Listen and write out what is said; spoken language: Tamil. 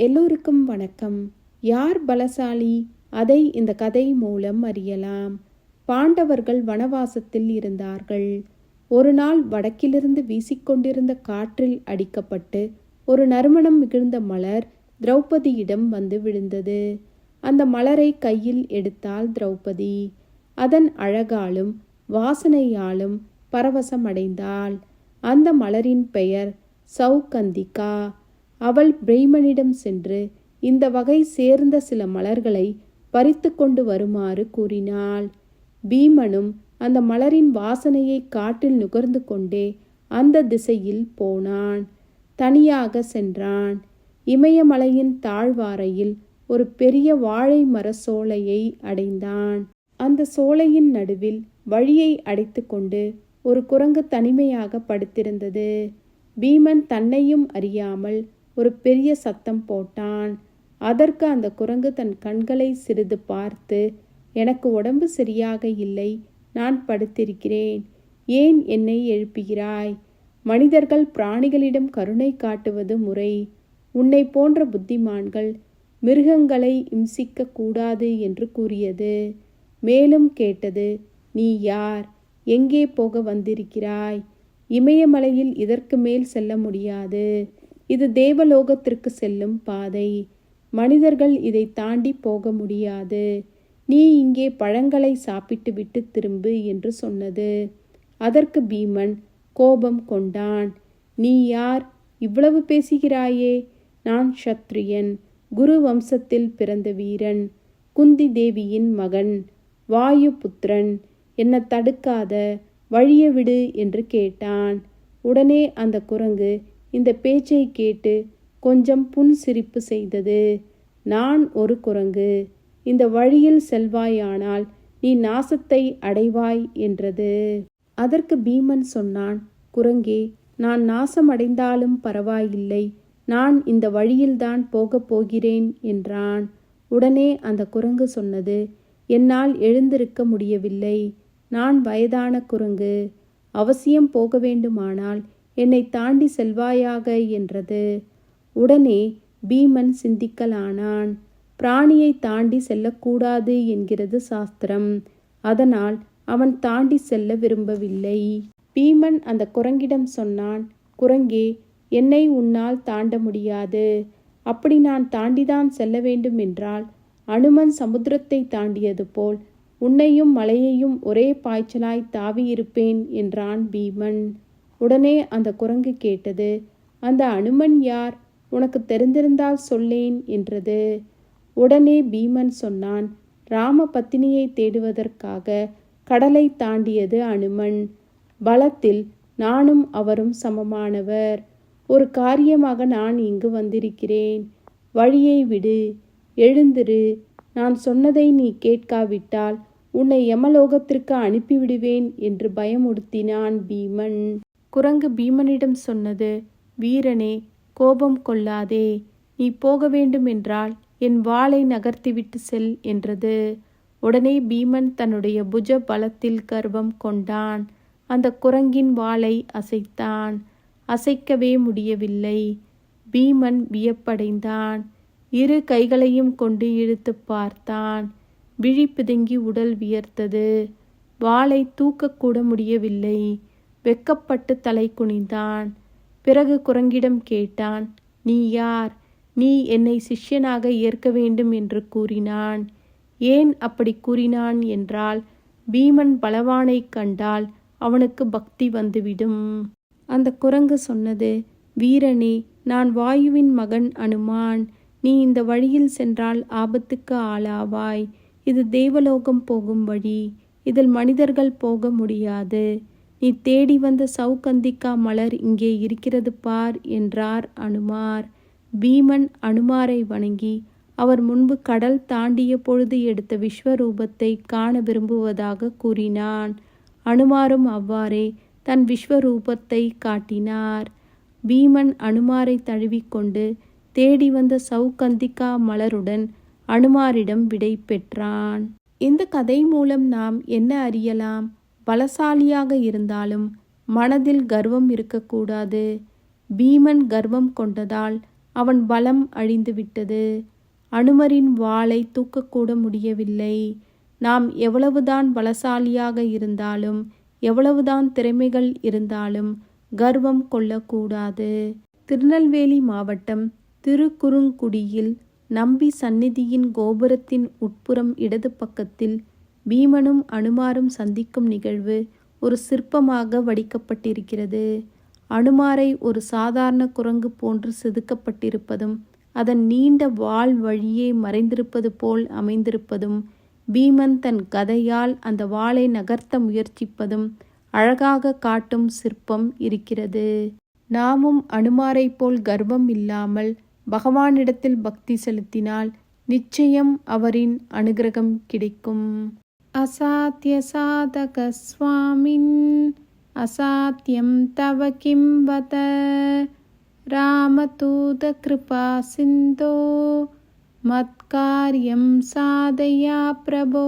எல்லோருக்கும் வணக்கம். யார் பலசாலி? அதை இந்த கதை மூலம் அறியலாம். பாண்டவர்கள் வனவாசத்தில் இருந்தார்கள். ஒரு நாள் வடக்கிலிருந்து வீசிக்கொண்டிருந்த காற்றில் அடிக்கப்பட்டு ஒரு நறுமணம் மிகுந்த மலர் திரௌபதியிடம் வந்து விழுந்தது. அந்த மலரை கையில் எடுத்தாள் திரௌபதி. அதன் அழகாலும் வாசனையாலும் பரவசமடைந்தாள். அந்த மலரின் பெயர் சௌகந்திகா. அவள் பிரேமனிடம் சென்று இந்த வகை சேர்ந்த சில மலர்களை பறித்து கொண்டு வருமாறு கூறினாள். பீமனும் அந்த மலரின் வாசனையை காட்டில் நுகர்ந்து கொண்டே அந்த திசையில் போனான். தனியாக சென்றான். இமயமலையின் தாழ்வாரையில் ஒரு பெரிய வாழை மர சோலையை அடைந்தான். அந்த சோலையின் நடுவில் வழியை அடைத்துக்கொண்டு ஒரு குரங்கு தனிமையாக படுத்திருந்தது. பீமன் தன்னையும் அறியாமல் ஒரு பெரிய சத்தம் போட்டான். அதற்கு அந்த குரங்கு தன் கண்களை சிறிது பார்த்து எனக்கு உடம்பு சரியாக இல்லை. நான் படுத்திருக்கிறேன். ஏன் என்னை எழுப்புகிறாய்? மனிதர்கள் பிராணிகளிடம் கருணை காட்டுவது முறை. உன்னை போன்ற புத்திமான்கள் மிருகங்களை இம்சிக்க கூடாது என்று கூறியது. மேலும் கேட்டது நீ யார்? எங்கே போக வந்திருக்கிறாய்? இமயமலையில் இதற்கு மேல் செல்ல முடியாது. இது தேவலோகத்திற்கு செல்லும் பாதை. மனிதர்கள் இதை தாண்டி போக முடியாது. நீ இங்கே பழங்களை சாப்பிட்டு விட்டு திரும்பு என்று சொன்னது. அதற்கு பீமன் கோபம் கொண்டான். நீ யார்? இவ்வளவு பேசுகிறாயே. நான் ஷத்ரியன் குரு வம்சத்தில் பிறந்த வீரன் குந்தி தேவியின் மகன் வாயு புத்திரன். என்னை தடுக்காத வழிய விடு என்று கேட்டான். உடனே அந்த குரங்கு இந்த பேச்சை கேட்டு கொஞ்சம் புன்சிரிப்பு செய்தது. நான் ஒரு குரங்கு. இந்த வழியில் செல்வாயானால் நீ நாசத்தை அடைவாய் என்றது. அதற்கு பீமன் சொன்னான் குரங்கே நான் நாசமடைந்தாலும் பரவாயில்லை. நான் இந்த வழியில்தான் போகப் போகிறேன் என்றான். உடனே அந்த குரங்கு சொன்னது என்னால் எழுந்திருக்க முடியவில்லை. நான் வயதான குரங்கு. அவசியம் போக வேண்டுமானால் என்னை தாண்டி செல்வாயாக என்றது. உடனே பீமன் சிந்திக்கலானான். பிராணியை தாண்டி செல்லக்கூடாது என்கிறது சாஸ்திரம். அதனால் அவன் தாண்டி செல்ல விரும்பவில்லை. பீமன் அந்த குரங்கிடம் சொன்னான் குரங்கே என்னை உன்னால் தாண்ட முடியாது. அப்படி நான் தாண்டிதான் செல்ல வேண்டும் என்றால் அனுமன் சமுத்திரத்தை தாண்டியது போல் உன்னையும் மலையையும் ஒரே பாய்ச்சலாய் தாவியிருப்பேன் என்றான் பீமன். உடனே அந்த குரங்கு கேட்டது அந்த அனுமன் யார்? உனக்கு தெரிந்திருந்தால் சொல்லேன் என்றது. உடனே பீமன் சொன்னான் ராம பத்தினியை தேடுவதற்காக கடலை தாண்டியது அனுமன். பலத்தில் நானும் அவரும் சமமானவர். ஒரு காரியமாக நான் இங்கு வந்திருக்கிறேன். வழியை விடு. எழுந்திரு. நான் சொன்னதை நீ கேட்காவிட்டால் உன்னை யமலோகத்திற்கு அனுப்பிவிடுவேன் என்று பயமுறுத்தினான் பீமன். குரங்கு பீமனிடம் சொன்னது வீரனே கோபம் கொள்ளாதே நீ போக வேண்டுமென்றால் என் வாளை நகர்த்திவிட்டு செல் என்றது. உடனே பீமன் தன்னுடைய புஜ பலத்தில் கர்வம் கொண்டான். அந்த குரங்கின் வாளை அசைத்தான். அசைக்கவே முடியவில்லை. பீமன் வியப்படைந்தான். இரு கைகளையும் கொண்டு இழுத்து பார்த்தான். விழி பிதுங்கி உடல் வியர்த்தது. வாளை தூக்கக்கூட முடியவில்லை. வெக்கப்பட்டு தலை குனிந்தான். பிறகு குரங்கிடம் கேட்டான் நீ யார்? நீ என்னை சிஷ்யனாக ஏற்க வேண்டும் என்று கூறினான். ஏன் அப்படி கூறினான் என்றால் பீமன் பலவானைக் கண்டால் அவனுக்கு பக்தி வந்துவிடும். அந்த குரங்கு சொன்னது வீரனே நான் வாயுவின் மகன் அனுமான். நீ இந்த வழியில் சென்றால் ஆபத்துக்கு ஆளாவாய். இது தேவலோகம் போகும் வழி. இதில் மனிதர்கள் போக முடியாது. நீ தேடி வந்த சௌகந்திகா மலர் இங்கே இருக்கிறது பார் என்றார் அனுமார். பீமன் அனுமாரை வணங்கி அவர் முன்பு கடல் தாண்டிய பொழுது எடுத்த விஸ்வரூபத்தை காண விரும்புவதாக கூறினான். அனுமாரும் அவ்வாறே தன் விஸ்வரூபத்தை காட்டினார். பீமன் அனுமாரை தழுவிக்கொண்டு தேடி வந்த சௌகந்திகா மலருடன் அனுமாரிடம் விடை பெற்றான். இந்த கதை மூலம் நாம் என்ன அறியலாம்? பலசாலியாக இருந்தாலும் மனதில் கர்வம் இருக்கக்கூடாது. பீமன் கர்வம் கொண்டதால் அவன் பலம் அழிந்துவிட்டது. அனுமரின் வாளை தூக்கக்கூட முடியவில்லை. நாம் எவ்வளவுதான் பலசாலியாக இருந்தாலும் எவ்வளவுதான் திறமைகள் இருந்தாலும் கர்வம் கொள்ளக்கூடாது. திருநெல்வேலி மாவட்டம் திருக்குறுங்குடியில் நம்பி சந்நிதியின் கோபுரத்தின் உட்புறம் இடது பக்கத்தில் பீமனும் அனுமாரும் சந்திக்கும் நிகழ்வு ஒரு சிற்பமாக வடிக்கப்பட்டிருக்கிறது. அனுமாரை ஒரு சாதாரண குரங்கு போன்று செதுக்கப்பட்டிருப்பதும் அதன் நீண்ட வாள் வழியே மறைந்திருப்பது போல் அமைந்திருப்பதும் பீமன் தன் கதையால் அந்த வாளை நகர்த்த முயற்சிப்பதும் அழகாக காட்டும் சிற்பம் இருக்கிறது. நாமும் அனுமாரைப் போல் கர்வம் இல்லாமல் பகவானிடத்தில் பக்தி செலுத்தினால் நிச்சயம் அவரின் அனுகிரகம் கிடைக்கும். असात्यसाधकस्वामिन् असात्यं तव किं वत रामतूतकृपासिन्धो मत्कार्यं साधया प्रभो।